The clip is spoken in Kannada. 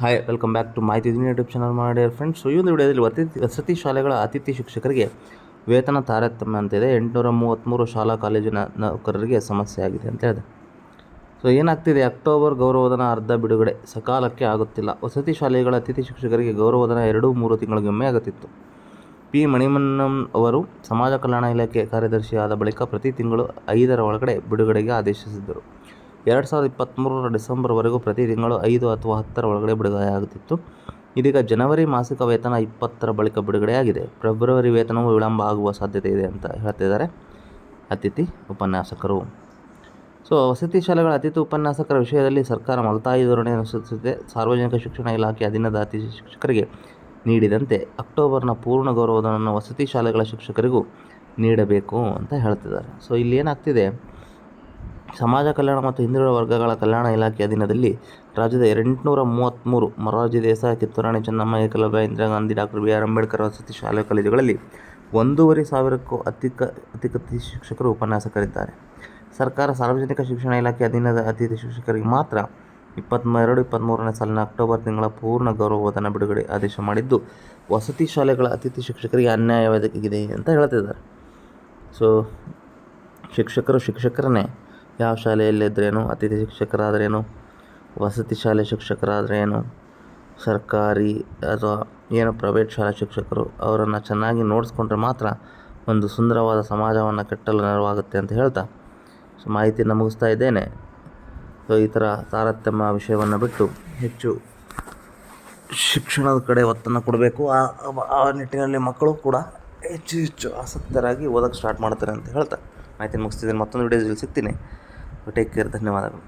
Hi welcome back to Mahiti YouTube channel ಮಾಡಿ ಫ್ರೆಂಡ್ಸ್ ಈ ಒಂದು ವಿಡಿಯೋದಲ್ಲಿ ವಸತಿ ವಸತಿ ಶಾಲೆಗಳ ಅತಿಥಿ ಶಿಕ್ಷಕರಿಗೆ ವೇತನ ತಾರತಮ್ಯ ಅಂತಿದೆ ಎಂಟುನೂರ ಮೂವತ್ತ್ಮೂರು ಶಾಲಾ ಕಾಲೇಜಿನ ನೌಕರರಿಗೆ ಸಮಸ್ಯೆ ಆಗಿದೆ ಅಂತ ಹೇಳಿದೆ. ಸೊ ಏನಾಗ್ತಿದೆ? ಅಕ್ಟೋಬರ್ ಗೌರವಧನ ಅರ್ಧ ಬಿಡುಗಡೆ. ಸಕಾಲಕ್ಕೆ ಆಗುತ್ತಿಲ್ಲ. ವಸತಿ ಶಾಲೆಗಳ ಅತಿಥಿ ಶಿಕ್ಷಕರಿಗೆ ಗೌರವಧನ ಎರಡು, ಮೂರು ತಿಂಗಳಿಗೊಮ್ಮೆ ಆಗುತ್ತಿತ್ತು. ಪಿ. ಮಣಿಮನ್ನಂ ಅವರು ಸಮಾಜ ಕಲ್ಯಾಣ ಇಲಾಖೆ ಕಾರ್ಯದರ್ಶಿಯಾದ ಬಳಿಕ ಪ್ರತಿ ತಿಂಗಳು ಐದರ ಒಳಗಡೆ ಬಿಡುಗಡೆಗೆ ಆದೇಶಿಸಿದ್ದರು. ಎರಡು ಸಾವಿರದ ಇಪ್ಪತ್ತ್ಮೂರರ ಡಿಸೆಂಬರ್ವರೆಗೂ ಪ್ರತಿ ತಿಂಗಳು ಐದು ಅಥವಾ ಹತ್ತರ ಒಳಗಡೆ ಬಿಡುಗಡೆಯಾಗುತ್ತಿತ್ತು. ಇದೀಗ ಜನವರಿ ಮಾಸಿಕ ವೇತನ ಇಪ್ಪತ್ತರ ಬಳಿಕ ಬಿಡುಗಡೆಯಾಗಿದೆ. ಫೆಬ್ರವರಿ ವೇತನವು ವಿಳಂಬ ಆಗುವ ಸಾಧ್ಯತೆ ಇದೆ ಅಂತ ಹೇಳ್ತಿದ್ದಾರೆ ಅತಿಥಿ ಉಪನ್ಯಾಸಕರು. ಸೊ, ವಸತಿ ಶಾಲೆಗಳ ಅತಿಥಿ ಉಪನ್ಯಾಸಕರ ವಿಷಯದಲ್ಲಿ ಸರ್ಕಾರ ಮಲತಾಯಿ ಧೋರಣೆ ಅನುಸರಿಸುತ್ತಿದೆ. ಸಾರ್ವಜನಿಕ ಶಿಕ್ಷಣ ಇಲಾಖೆ ಅಧೀನದ ಅತಿಥಿ ಶಿಕ್ಷಕರಿಗೆ ನೀಡಿದಂತೆ ಅಕ್ಟೋಬರ್ನ ಪೂರ್ಣ ಗೌರವಧನವನ್ನು ವಸತಿ ಶಾಲೆಗಳ ಶಿಕ್ಷಕರಿಗೂ ನೀಡಬೇಕು ಅಂತ ಹೇಳ್ತಿದ್ದಾರೆ. ಸೊ, ಇಲ್ಲಿ ಏನಾಗ್ತಿದೆ? ಸಮಾಜ ಕಲ್ಯಾಣ ಮತ್ತು ಹಿಂದುಳಿದ ವರ್ಗಗಳ ಕಲ್ಯಾಣ ಇಲಾಖೆ ಅಧೀನದಲ್ಲಿ ರಾಜ್ಯದ ಎಂಟುನೂರ ಮೂವತ್ತ್ಮೂರು Morarji Desai Kittur Rani Chennamma, Ekalavya, Indira Gandhi, doctor B R Ambedkar, ವಸತಿ ಶಾಲೆ, ಕಾಲೇಜುಗಳಲ್ಲಿ ಒಂದೂವರೆ ಸಾವಿರಕ್ಕೂ ಅಧಿಕ ಅಧಿಕ ಶಿಕ್ಷಕರು ಉಪನ್ಯಾಸಕರಿದ್ದಾರೆ ಸರ್ಕಾರ ಸಾರ್ವಜನಿಕ ಶಿಕ್ಷಣ ಇಲಾಖೆ ಅಧೀನದ ಅತಿಥಿ ಶಿಕ್ಷಕರಿಗೆ ಮಾತ್ರ ಇಪ್ಪತ್ತೆರಡು ಇಪ್ಪತ್ತ್ಮೂರನೇ ಸಾಲಿನ ಅಕ್ಟೋಬರ್ ತಿಂಗಳ ಪೂರ್ಣ ಗೌರವಧನ ಬಿಡುಗಡೆ ಆದೇಶ ಮಾಡಿದ್ದು, ವಸತಿ ಶಾಲೆಗಳ ಅತಿಥಿ ಶಿಕ್ಷಕರಿಗೆ ಅನ್ಯಾಯವಾಗಿದೆ ಅಂತ ಹೇಳ್ತಿದ್ದಾರೆ. ಸೊ, ಶಿಕ್ಷಕರು ಶಿಕ್ಷಕರನ್ನೇ ಯಾವ ಶಾಲೆಯಲ್ಲಿದ್ದರೇನು ಅತಿಥಿ ಶಿಕ್ಷಕರಾದರೇನು? ವಸತಿ ಶಾಲೆ ಶಿಕ್ಷಕರಾದರೇನು? ಸರ್ಕಾರಿ ಅಥವಾ ಏನು ಪ್ರೈವೇಟ್ ಶಾಲಾ ಶಿಕ್ಷಕರು ಅವರನ್ನು ಚೆನ್ನಾಗಿ ನೋಡಿಸ್ಕೊಂಡ್ರೆ ಮಾತ್ರ ಒಂದು ಸುಂದರವಾದ ಸಮಾಜವನ್ನು ಕಟ್ಟಲು ನೆರವಾಗುತ್ತೆ ಅಂತ ಹೇಳ್ತಾ ಸೊ ಮಾಹಿತಿಯನ್ನು ಮುಗಿಸ್ತಾ ಇದ್ದೇನೆ. ಸೊ, ಈ ಥರ ತಾರತಮ್ಯ ವಿಷಯವನ್ನು ಬಿಟ್ಟು ಹೆಚ್ಚು ಶಿಕ್ಷಣದ ಕಡೆ ಒತ್ತನ್ನು ಕೊಡಬೇಕು. ಆ ಆ ನಿಟ್ಟಿನಲ್ಲಿ ಮಕ್ಕಳು ಕೂಡ ಹೆಚ್ಚು ಹೆಚ್ಚು ಆಸಕ್ತರಾಗಿ ಓದೋಕ್ಕೆ ಸ್ಟಾರ್ಟ್ ಮಾಡ್ತಾರೆ ಅಂತ ಹೇಳ್ತಾ ಮಾಹಿತಿ ಮುಗಿಸ್ತಿದ್ದೀನಿ ಮತ್ತೊಂದು ವಿಡಿಯೋದಲ್ಲಿ ಸಿಗ್ತೀನಿ. അപ്പോൾ ടേക്ക് കെയർ ധന്യവാദങ്ങൾ.